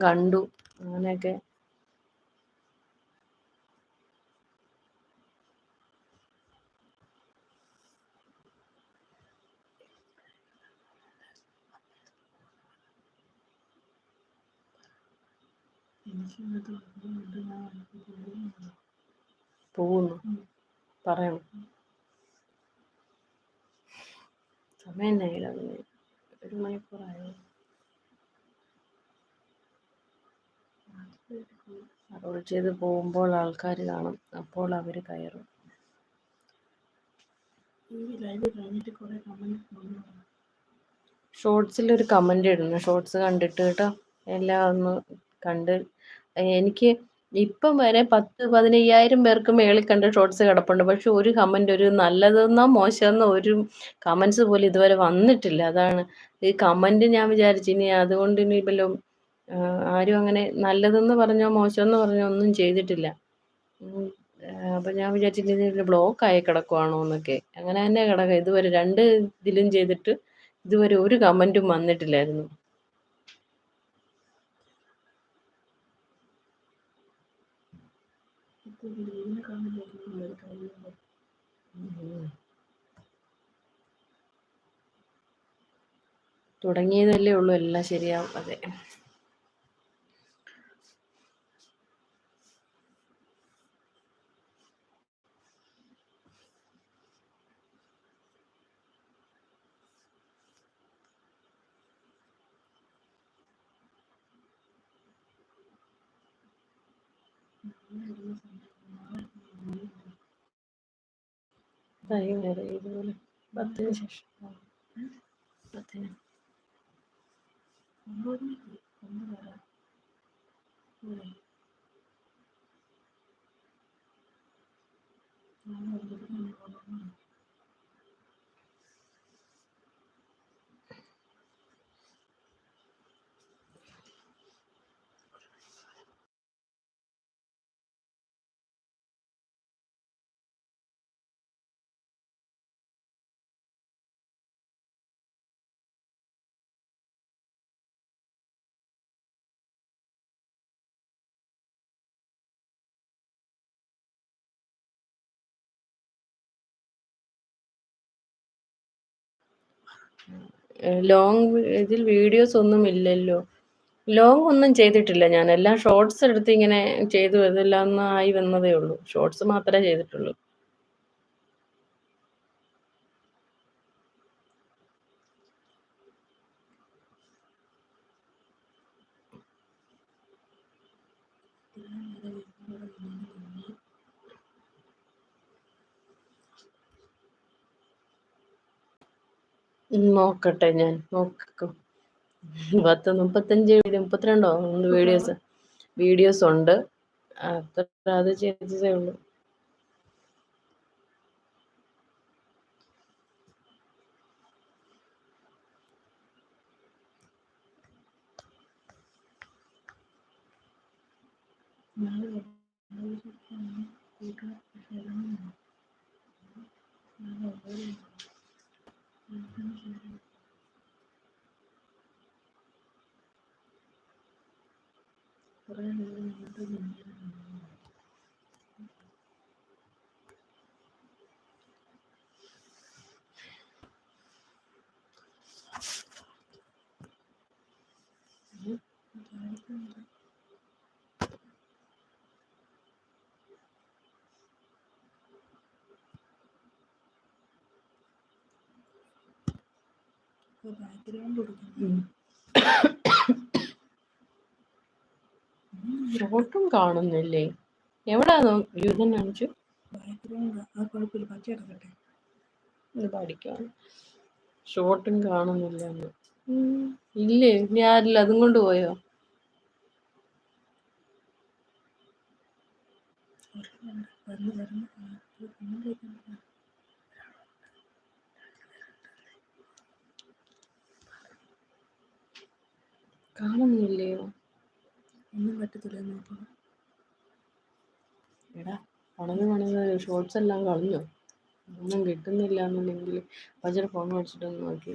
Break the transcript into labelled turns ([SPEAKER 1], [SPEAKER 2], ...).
[SPEAKER 1] കണ്ടു. അങ്ങനെയൊക്കെ. പോകുന്നു. പറയണം. സമയം എന്നായില്ല ഒരു മണിക്കൂറായോ? റോൾ ചെയ്ത് പോകുമ്പോൾ ആൾക്കാർ കാണും. അപ്പോൾ അവർ കയറും. ഷോർട്സിൽ ഒരു കമന്റ് ഇടുന്നു. ഷോർട്സ് കണ്ടിട്ട് കേട്ടോ. എല്ലാം ഒന്ന് കണ്ട്. എനിക്ക് ഇപ്പം വരെ പത്ത് പതിനയ്യായിരം പേർക്ക് മേളിൽ കണ്ട് ഷോർട്സ് കിടപ്പുണ്ട്. പക്ഷെ ഒരു കമന്റ് ഒരു നല്ലതെന്നോ മോശമെന്നോ ഒരു കമൻസ് പോലും ഇതുവരെ വന്നിട്ടില്ല. അതാണ് ഈ കമന്റ് ഞാൻ വിചാരിച്ചു. ഇനി അതുകൊണ്ട് ഇനി വല്ലതും ആരും അങ്ങനെ നല്ലതെന്ന് പറഞ്ഞോ മോശമെന്ന് പറഞ്ഞോ ഒന്നും ചെയ്തിട്ടില്ല. അപ്പം ഞാൻ വിചാരിച്ചിട്ടുണ്ടെങ്കിൽ ബ്ലോക്ക് ആയി കിടക്കുവാണോ എന്നൊക്കെ. അങ്ങനെ തന്നെ കിടക്കുക ഇതുവരെ രണ്ട് ഇതിലും ചെയ്തിട്ട് ഇതുവരെ ഒരു കമന്റും വന്നിട്ടില്ലായിരുന്നു. തുടങ്ങിയതല്ലേ ഉള്ളൂ. എല്ലാം ശരിയാവും. അതെ. വൈകുന്നേരം ഇതുപോലെ പത്തിന് ശേഷം. പത്തിന്. ഒമ്പത് മണിക്ക് ഒമ്പതര ഒമ്പത് ലോങ് ഇതിൽ വീഡിയോസ് ഒന്നും ഇല്ലല്ലോ. ലോങ് ഒന്നും ചെയ്തിട്ടില്ല ഞാൻ. എല്ലാം ഷോർട്സ് എടുത്ത് ഇങ്ങനെ ചെയ്തു. ഇതെല്ലാം ആയി വന്നതേ ഉള്ളൂ. ഷോർട്സ് മാത്രമേ ചെയ്തിട്ടുള്ളൂ. നോക്കട്ടെ ഞാൻ നോക്കും. പത്ത് മുപ്പത്തഞ്ച് മുപ്പത്തിരണ്ടോ? ഒന്ന് വീഡിയോസ് വീഡിയോസ് ഉണ്ട്. അത്ര അത് ചെയ്തതേ ഉള്ളൂ. നാളെ ഷോട്ടും കാണുന്നില്ലേ? എവിടാ കാണിച്ചു? ഇത് പഠിക്കാം ഷോട്ടും കാണുന്നില്ല ഇല്ലേ ഇനി ആരില്ല അതും കൊണ്ട് പോയോ? കാണുന്നില്ലയോ? ഒന്നും പറ്റത്തില്ല എടാ ഉണങ്ങി ഉണങ്ങി ഷോർട്സ് എല്ലാം കളഞ്ഞോ? ഒന്നും കിട്ടുന്നില്ല എന്നുണ്ടെങ്കിൽ ഭജന ഫോൺ മേടിച്ചിട്ടൊന്ന് നോക്കി